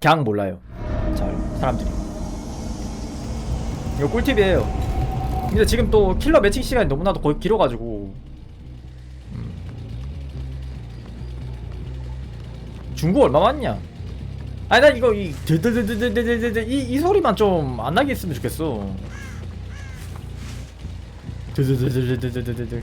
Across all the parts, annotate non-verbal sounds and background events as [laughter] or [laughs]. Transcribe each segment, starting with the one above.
그냥 몰라요. 잘 사람들이. 이거 꿀팁이에요. 근데 지금 또 킬러 매칭 시간이 너무나도 거의 길어가지고 음. 중고 얼마 맞냐? 아니 난 이거 이 드드드드드드드드 이, 이 소리만 좀 안 나게 했으면 좋겠어. 드드드드드드드드드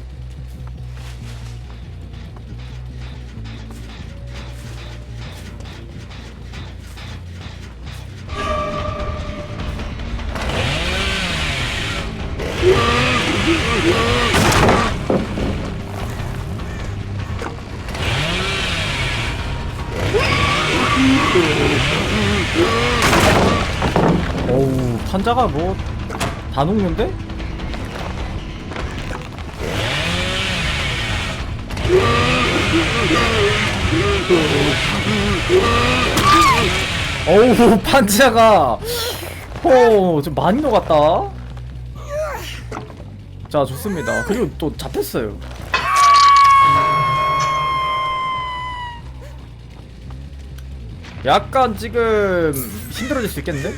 판자가 뭐 다 녹는데? 어우 판자가 어좀 많이 녹았다 자 좋습니다 그리고 또 잡혔어요 약간 지금 힘들어질 수 있겠는데?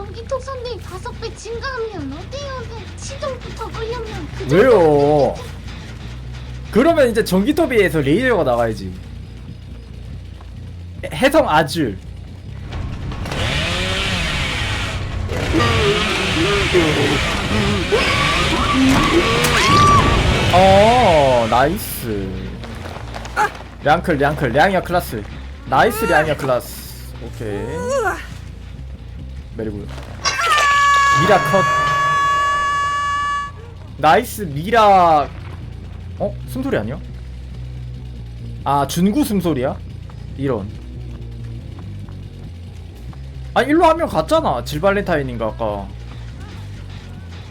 전기 토선들 다섯 배 증가하면 어때요? 네, 시동부터 걸려면 그 정도 왜요? 그러면 이제 전기톱에서 레이저가 나가야지. 해- 해성 아줄. 어, 나이스. 량클, 량클, 량이야 클라스. 나이스 량이야 클라스. 오케이. 메 리굿. 미라 컷. 나이스 미라 어? 숨소리 아니야? 아 준구 숨소리야? 이런 아 일로 한 명 갔잖아 질발렌타인인가 아까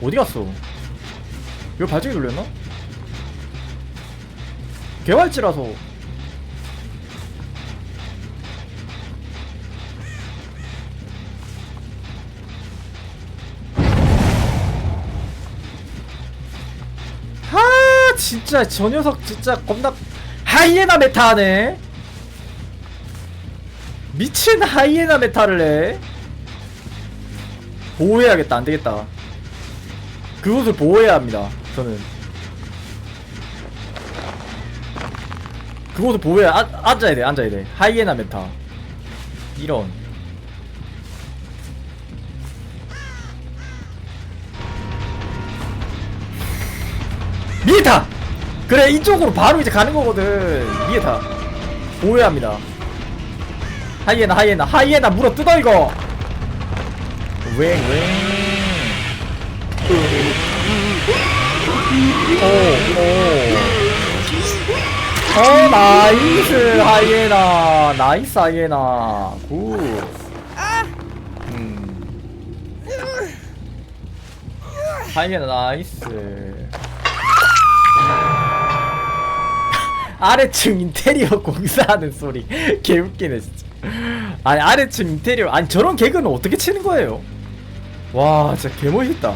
어디 갔어? 이거 발전기 돌렸나? 개활지라서 진짜 저 녀석 진짜 겁나 하이에나 메타하네. 미친 하이에나 메타를 해. 보호해야겠다. 안되겠다. 그곳을 보호해야 합니다 저는. 그곳을 보호해야 아, 앉아야 돼 앉아야 돼. 하이에나 메타. 이런 미에타! 그래 이쪽으로 바로 이제 가는 거거든. 미에타. 보호해야 합니다. 하이에나 하이에나 하이에나 물어 뜯어 이거! 웽웽. 오오. 어 나이스 하이에나. 나이스 하이에나. 굿. 음. 하이에나 나이스 [laughs] 아래층 인테리어 공사하는 소리. [laughs] 개웃기네 진짜. 아니 아래층 인테리어. 아니 저런 개그는 어떻게 치는 거예요? 와 진짜 개멋있다.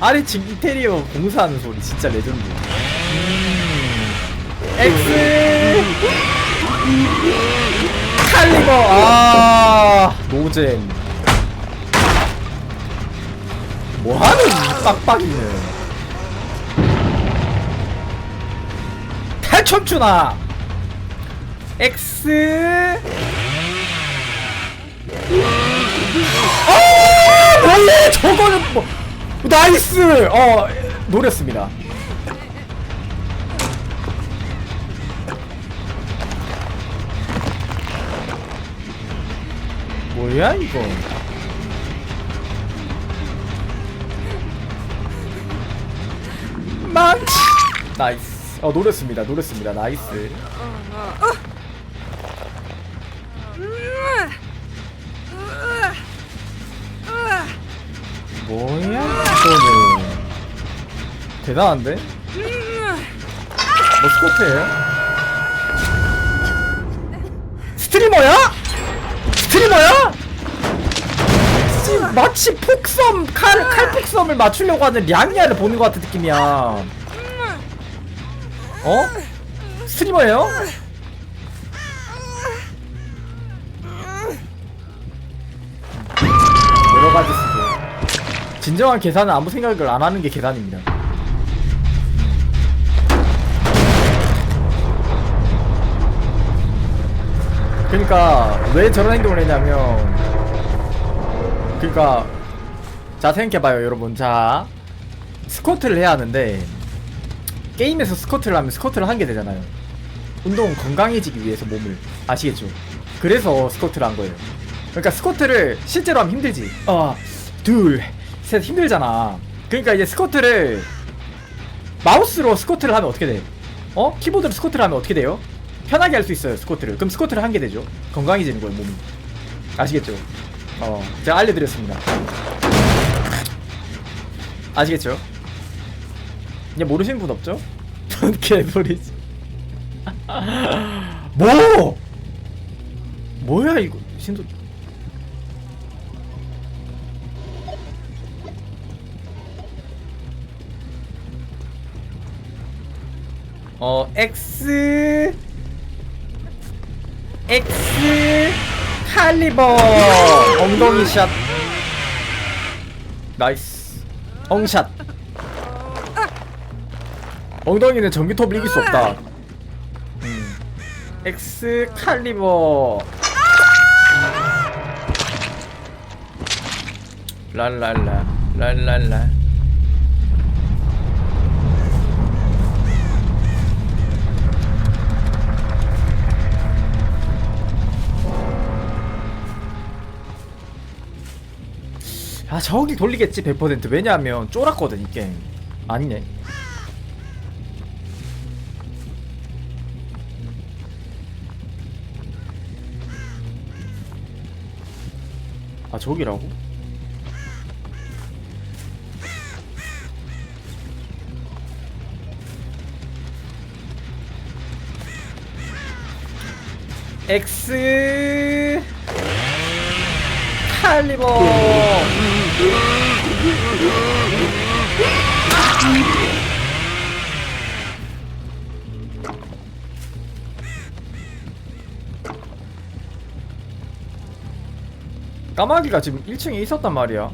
아래층 인테리어 공사하는 소리 진짜 레전드. 음. X! 칼리버! 아 노잼. 뭐하는 이 빡빡이는 춤추나. X. 어 원래 저거는 뭐 나이스! 어 노렸습니다. 뭐야 이거? 망치 나이스 어 노렸습니다 노렸습니다 나이스 뭐야 이거는 대단한데? 뭐 스코트예요? 스트리머야? 스트리머야? 씨, 마치 폭섬 칼 칼폭섬을 맞추려고 하는 량이야를 보는 것 같은 느낌이야. 어? 스트리머예요? 여러 가지 수도. 진정한 계산은 아무 생각을 안 하는 게 계산입니다. 그러니까 왜 저런 행동을 했냐면 그러니까 자 생각해봐요 여러분 자 스쿼트를 해야 하는데 게임에서 스쿼트를 하면 스쿼트를 한 게 되잖아요 운동 건강해지기 위해서 몸을 아시겠죠 그래서 스쿼트를 한 거예요 그러니까 스쿼트를 실제로 하면 힘들지 어, 둘셋 힘들잖아 그러니까 이제 스쿼트를 마우스로 스쿼트를 하면 어떻게 돼? 어? 키보드로 스쿼트를 하면 어떻게 돼요? 편하게 할 수 있어요 스쿼트를 그럼 스쿼트를 한 게 되죠 건강해지는 거예요 몸이 아시겠죠? 어 제가 알려드렸습니다 아시겠죠? 이제 모르시는 분 없죠? [laughs] 뭔 개소리지. [laughs] 뭐! 뭐야 이거? 신도 어 X. X. 칼리버. 엉덩이 샷. 나이스. 엉샷 엉덩이는 전기톱 을 이길 수 없다. 음. X 칼리버. 랄랄라 랄랄라. 아 저기 돌리겠지 100% 왜냐하면 쫄았거든 이 게임. 아니네 아 저기라고? X. 칼리버 까마귀가 지금 1층에 있었단 말이야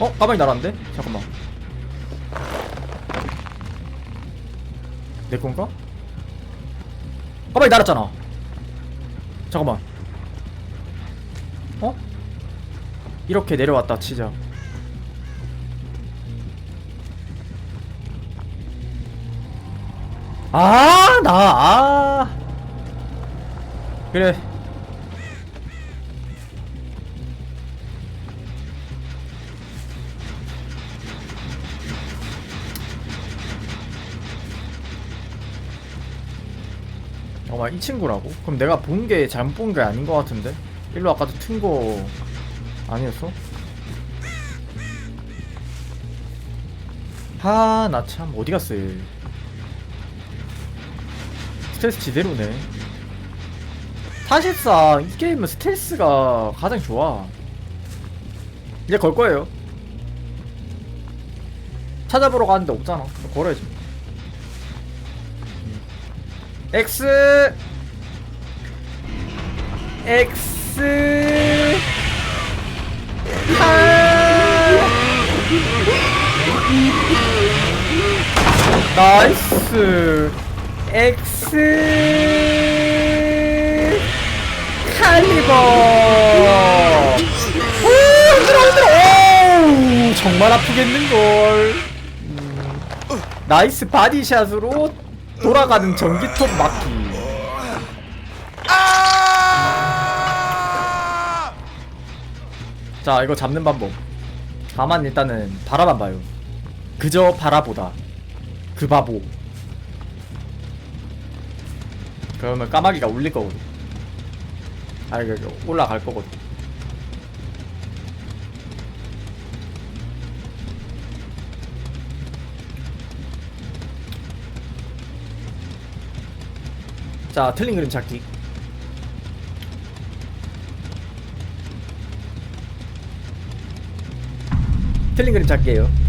어? 까마귀 날았는데? 잠깐만 내 건가? 까마귀 날았잖아 잠깐만 어? 이렇게 내려왔다 치자 아, 나, 아. 그래. 어마 이 친구라고? 그럼 내가 본 게 잘못 본 게 아닌 것 같은데? 일로 아까도 튼 거 아니었어? 하, 나 참 어디 갔어 얘. 스텔스 지대로네. 사실상 이 게임은 스텔스가 가장 좋아. 이제 걸 거예요. 찾아보러 가는데 없잖아. 걸어야지. X! X! 8 나이스 X 칼리버. 오 힘들어 힘들어 오 정말 아프겠는걸. 음, 나이스 바디샷으로 돌아가는 전기톱 막기. 자 이거 잡는 방법. 다만 일단은 바라만 봐요. 그저 바라보다. 그 바보 그러면 까마귀가 울릴 거거든. 아, 이거 이거 올라갈 거거든. 자, 틀린 그림 찾기. 틀린 그림 찾기예요.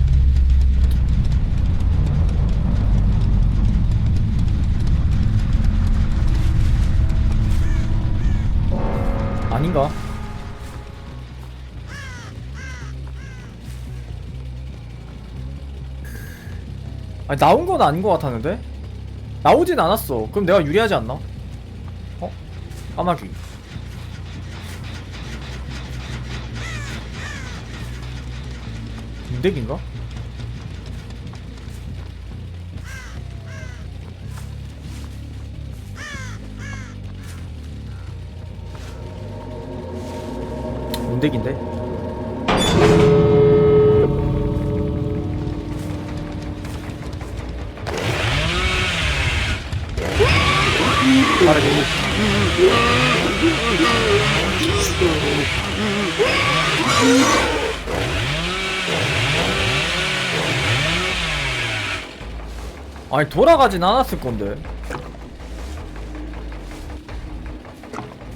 아닌가? 아 나온 건 아닌 것 같았는데? 나오진 않았어. 그럼 내가 유리하지 않나? 어? 까마귀. 군대인가 문대기인데? 빠르게 아니 돌아가진 않았을 건데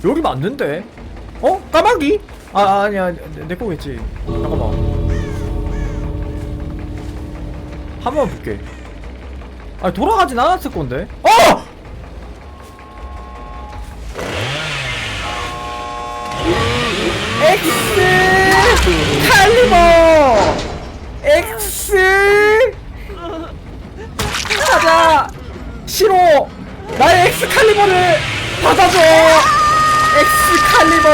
여기 맞는데? 어? 까마귀? 아 아니야. 내, 내 거겠지. 잠깐만. 한 번 볼게. 아니 돌아가진 않았을 건데? 어! 엑스! 칼리버! 엑스! 가자! 싫어! 나의 엑스 칼리버를 받아줘! 엑스 칼리버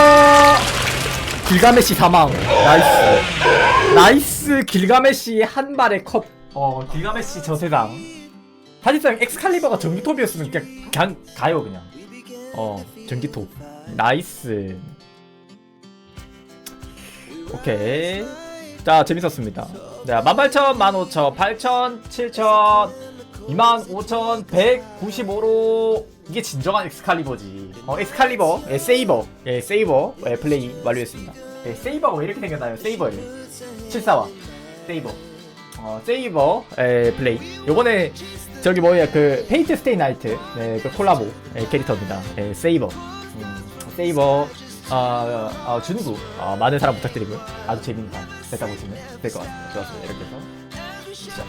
길가메시 사망. 나이스. 나이스. 길가메시 한 발의 컵 어 길가메시 저 세상. 사실상 엑스칼리버가 전기톱이었으면 그냥, 그냥 가요 그냥. 어 전기톱. 나이스. 오케이. 자 재밌었습니다. 네 18,000, 15,000, 8,000, 7,000 25,195로 이게 진정한 엑스칼리버지. 어 엑스칼리버. 예, 세이버. 예 세이버. 예, 플레이 완료했습니다. 예, 세이버가 왜 이렇게 생겼나요? 세이버를 74와 세이버. 어 세이버. 예, 플레이. 요번에 저기 뭐야 그 페이트 스테이 나이트. 네, 그 콜라보. 예, 캐릭터입니다. 예, 세이버. 음, 세이버. 어, 어, 준구. 어, 많은 사랑 부탁드리고요. 아주 재밌는 밤 됐다 보시면 될 것 같습니다. 좋았습니다. 이렇게 해서 시작